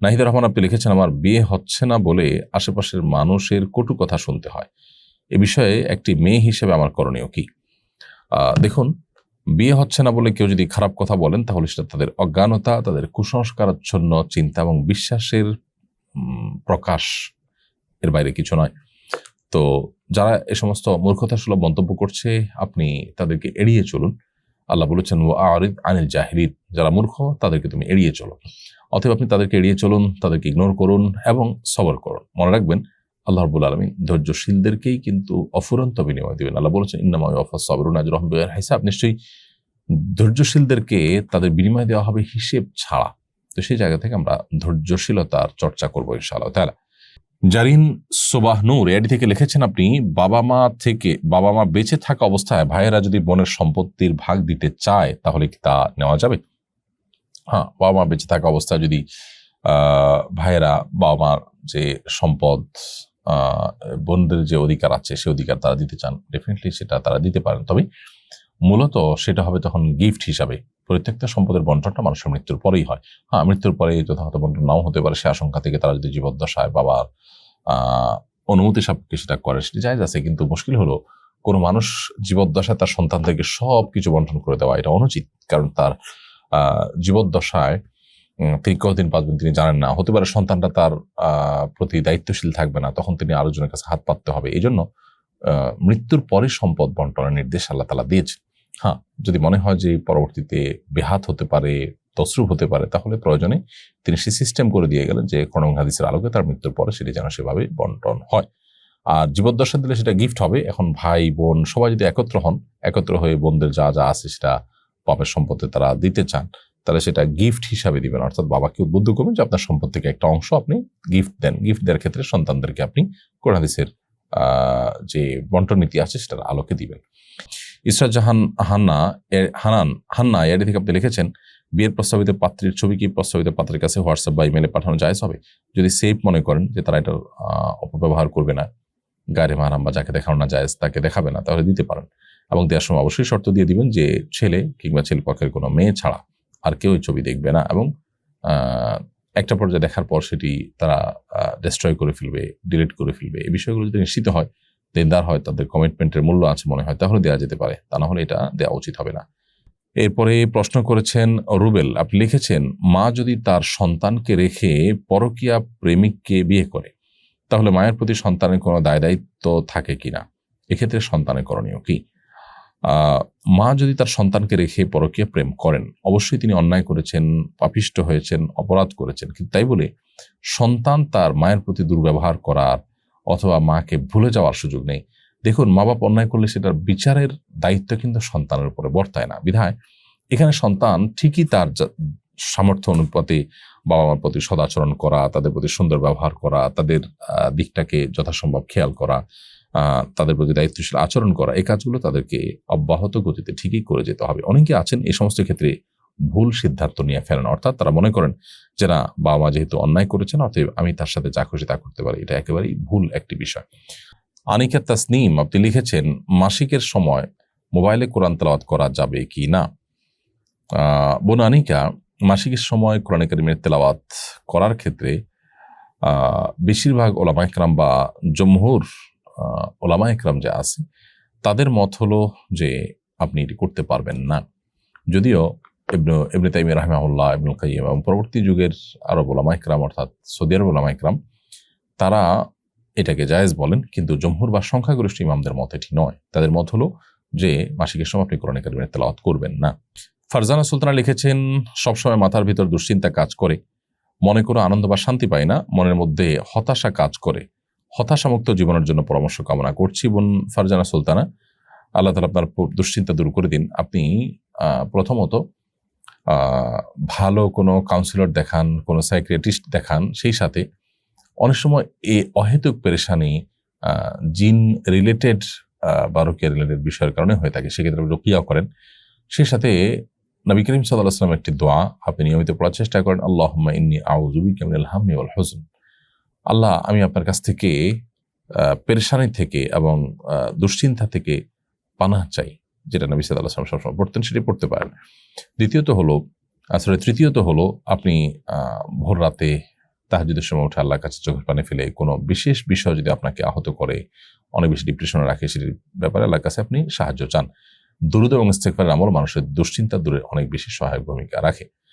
নাহিদা রহমান আপনি লিখেছেন, আমার বিয়ে হচ্ছে না বলে আশেপাশের মানুষের কটু কথা শুনতে হয়। এ বিষয়ে একটি মেয়ে হিসেবে আমার করণীয় কি? দেখুন, বিয়ে হচ্ছে না বলে কেউ যদি খারাপ কথা বলেন, তাহলে সেটা তাদের অজ্ঞানতা, তাদের কুসংস্কারাচ্ছন্ন চিন্তা এবং বিশ্বাসের প্রকাশ এর বাইরে কিছু নয়। তো যারা এ সমস্ত মূর্খতা সুলভ মন্তব্য করছে, আপনি তাদেরকে এড়িয়ে চলুন। আল্লাহ বলেছেন ও আরিদ আনিল জাহিরিদ যারা মূর্খ, তাদেরকে তুমি এড়িয়ে চলো। অতএব আপনি তাদেরকে এড়িয়ে চলুন, তাদেরকে ইগনোর করুন এবং সবর করুন। মনে রাখবেন, আল্লাহ রবুল আলমী ধৈর্যশীলদেরকেই কিন্তু অফুরন্ত বিনিময় দিবেন। আল্লাহ বলেছেন ইন্নাময় অফা সবরুন আজ রহম হিসাব। নিশ্চয়ই ধৈর্যশীলদেরকে তাদের বিনিময় দেওয়া হবে হিসেব ছাড়া। তো সেই জায়গা থেকে আমরা ধৈর্যশীলতার চর্চা করব ইনশাআল্লাহ তাহলে জারিন সোবাহ নূর এডি থেকে লিখেছেন আপনি, বাবা মা থেকে, বাবা মা বেঁচে থাকা অবস্থায় ভাইয়েরা যদি বোনের সম্পত্তির ভাগ দিতে চায়, তাহলে কি তা নেওয়া যাবে? হ্যাঁ বাবা মা বেঁচে থাকা অবস্থায় যদি ভাইয়েরা বাবা মার যে সম্পদ বোনদের যে অধিকার আছে, সে অধিকার তারা দিতে চান ডেফিনেটলি সেটা তারা দিতে পারেন। তবে মূলত সেটা হবে তখন গিফট হিসাবে। পরিত্যক্ত সম্পদের বন্টনটা মানুষের মৃত্যুর পরেই হয়। হ্যাঁ মৃত্যুর পরে যথাযথ বন্টন নাও হতে পারে, সে আশঙ্কা থেকে তারা যদি জীবদ্দশায় বাবার অনুমতি সাপেক্ষে সেটা করে, সেটি জায়জ আছে। কিন্তু মুশকিল হলো, কোনো মানুষ জীবদ্দশায় তার সন্তান থেকে সব কিছু বন্টন করে দেওয়া, এটা অনুচিত। কারণ তার জীবদ্দশায় তিনি কতদিন বাঁচবেন তিনি জানেন না। হতে পারে সন্তানটা তার প্রতি দায়িত্বশীল থাকবে না, তখন তিনি আরও জনের কাছে হাত পাততে হবে। এই জন্য মৃত্যুর পরে সম্পদ বন্টনের নির্দেশ আল্লাহ তালা দিয়েছেন। হ্যাঁ যদি মনে হয় যে পরবর্তীতে বেহাত হতে পারে তসরুপ হতে পারে, তাহলে প্রয়োজনে তিনি সে সিস্টেম করে দিয়ে গেলেন যে করণ হাদিসের আলোকে তার মৃত্যুর পরে সেটি যেন সেভাবে বন্টন হয়। আর জীবদ্দশা দিলে সেটা গিফট হবে। এখন ভাই, বোন সবাই যদি একত্র হন, একত্র হয়ে বোনদের যা যা আছে সেটা বাপের সম্পত্তি তারা দিতে চান তাহলে সেটা গিফট হিসাবে দিবেন। অর্থাৎ বাবাকে উদ্বুদ্ধ করবেন যে আপনার সম্পদ থেকে একটা অংশ আপনি গিফট দেন। গিফট দেওয়ার ক্ষেত্রে সন্তানদেরকে আপনি কোরআন হাদিসের আহ, যে বন্টন নীতি আছে সেটার আলোকে দিবেন। ইসরাত জাহান হান্না হানান হান্না এর থেকে আপনি লিখেছেন বিয়ের প্রস্তাবিত পাত্রের ছবি কি প্রস্তাবিত পাত্রের কাছে হোয়াটসঅ্যাপ বা ইমেলে পাঠানো যায়? হবে যদি সেফ মনে করেন যে তারা এটার অপব্যবহার করবে না গায়ে মারাম বা যাকে দেখানো না যায় তাকে দেখাবে না তাহলে দিতে পারেন। এবং দেওয়ার সময় অবশ্যই শর্ত দিয়ে দিবেন যে ছেলে কিংবা ছেলে পক্ষের কোনো মেয়ে ছাড়া আর কেউ এই ছবি দেখবে না এবং একটা পর্যায়ে দেখার পর সেটি তারা ডিস্ট্রয় করে ফেলবে ডিলিট করে ফেলবে। এই বিষয়গুলো যদি নিশ্চিত হয় দেনদার হয় তাদের কমিটমেন্টের মূল্য আছে মনে হয়, তাহলে দেওয়া যেতে পারে। তা না হলে এটা দেওয়া উচিত হবে না। এরপরে প্রশ্ন করেছেন রুবেল, আপনি লিখেছেন, মা যদি তার সন্তানকে রেখে পরকীয়া প্রেমিককে বিয়ে করে, তাহলে মায়ের প্রতি সন্তানের কোনো দায় দায়িত্ব থাকে কিনা? এক্ষেত্রে সন্তানের করণীয় কি? মা যদি তার সন্তানকে রেখে পরকীয়া প্রেম করেন, অবশ্যই তিনি অন্যায় করেছেন, পাপিষ্ট হয়েছেন, অপরাধ করেছেন। কিন্তু তাই বলে সন্তান তার মায়ের প্রতি দুর্ব্যবহার করার অথবা মাকে ভুলে যাওয়ার সুযোগ নেই। দেখুন মা বাপ অন্যায় করলে সেটার বিচারের দায়িত্ব কিন্তু সন্তানের উপরে বর্তায় না। বিধায় এখানে সন্তান ঠিকই তার সামর্থ্য অনুপাতে বাবা মার প্রতি সদাচরণ করা, তাদের প্রতি সুন্দর ব্যবহার করা, তাদের দিকটাকে যথাসম্ভব খেয়াল করা তাদের প্রতি দায়িত্বশীল আচরণ করা, এই কাজগুলো তাদেরকে অব্যাহত গতিতে ঠিকই করে যেতে হবে। অনেকে আছেন এই সমস্ত ক্ষেত্রে ভুল সিদ্ধান্ত নিয়ে ফেলেন অর্থাৎ তারা মনে করেন যে, না বাবা মা যেহেতু অন্যায় করেছেন, অতএব আমি তার সাথে যা খুশি তা করতে পারি। এটা একেবারেই ভুল একটি বিষয়। আনিকা তাসনিম, আপনি লিখেছেন, মাসিকের সময় মোবাইলে কোরআন তেলাওয়াত করা যাবে কি না? বোন আনিকা, মাসিকের সময় কোরআন কারিমের তেলাওয়াত করার ক্ষেত্রে বেশিরভাগ ওলামা একরাম বা জমহুর ওলামা একরাম যা আছে, তাদের মত হলো যে আপনি এটি করতে পারবেন না। যদিও ইবনু, ইবনে তাইমি রাহমাহুল্লাহ, ইবনুল কাইয়িম এবং পরবর্তী যুগের আরব ওলামা একরাম অর্থাৎ সৌদি আরব ওলামা একরাম তারা এটাকে জায়েজ বলেন, কিন্তু জমহুর বা সংখ্যাগরিষ্ঠ ইমামদের মত এটি নয়। তাদের মত হলো যে মাসিকের সময় আপনি কোরআন কারিমের তেলাওয়াত করবেন না। ফারজানা সুলতানা লিখেছেন, সবসময় মাথার ভিতর দুশ্চিন্তা কাজ করে, মনে কোনো আনন্দ বা শান্তি পায় না, মনের মধ্যে হতাশা কাজ করে। হতাশামুক্ত জীবনের জন্য পরামর্শ কামনা করছি বোন ফারজানা সুলতানা। আল্লাহ তালা আপনার দুশ্চিন্তা দূর করে দিন। আপনি প্রথমত ভালো কোনো কাউন্সিলর দেখান, কোনো সাইক্রিয়াটিস্ট দেখান, সেই সাথে অনেক সময় এই অহেতুক পেরেশানি জিন রিলেটেড বা রোকিয়া রিলেটেড বিষয়ের কারণে হয়ে থাকে। সেক্ষেত্রে আপনি রোকিয়া করেন। সেই সাথে নবী করিম সাল্লাহ আসলাম একটি দোয়া, আপনি নিয়মিত পড়ার চেষ্টা করেন আল্লাহ ইন্নি আউজুবি কেমিনাল হামি ওয়াল হুজন। আল্লাহ, আমি আপনার কাছ থেকে পেরেশানি থেকে এবং দুশ্চিন্তা থেকে পানাহ চাই, যেটা নবী সাল্লাহ আসলাম সবসময় পড়তেন, সেটি পড়তে পারেন। দ্বিতীয়ত হলো আসলে তৃতীয়ত হলো, আপনি ভোর রাতে তাহাজুদের সময় উঠে আল্লাহর কাছে চোখের পানি ফেলে কোনো বিশেষ বিষয় যদি আপনাকে আহত করে, অনেক বেশি ডিপ্রেশনে রাখে, সেটির ব্যাপারে আল্লাহর কাছে আপনি সাহায্য চান। দুরুদ এবং ইস্তেকফারের আমল মানুষের দুশ্চিন্তা দূরে অনেক বেশি সহায়ক ভূমিকা রাখে।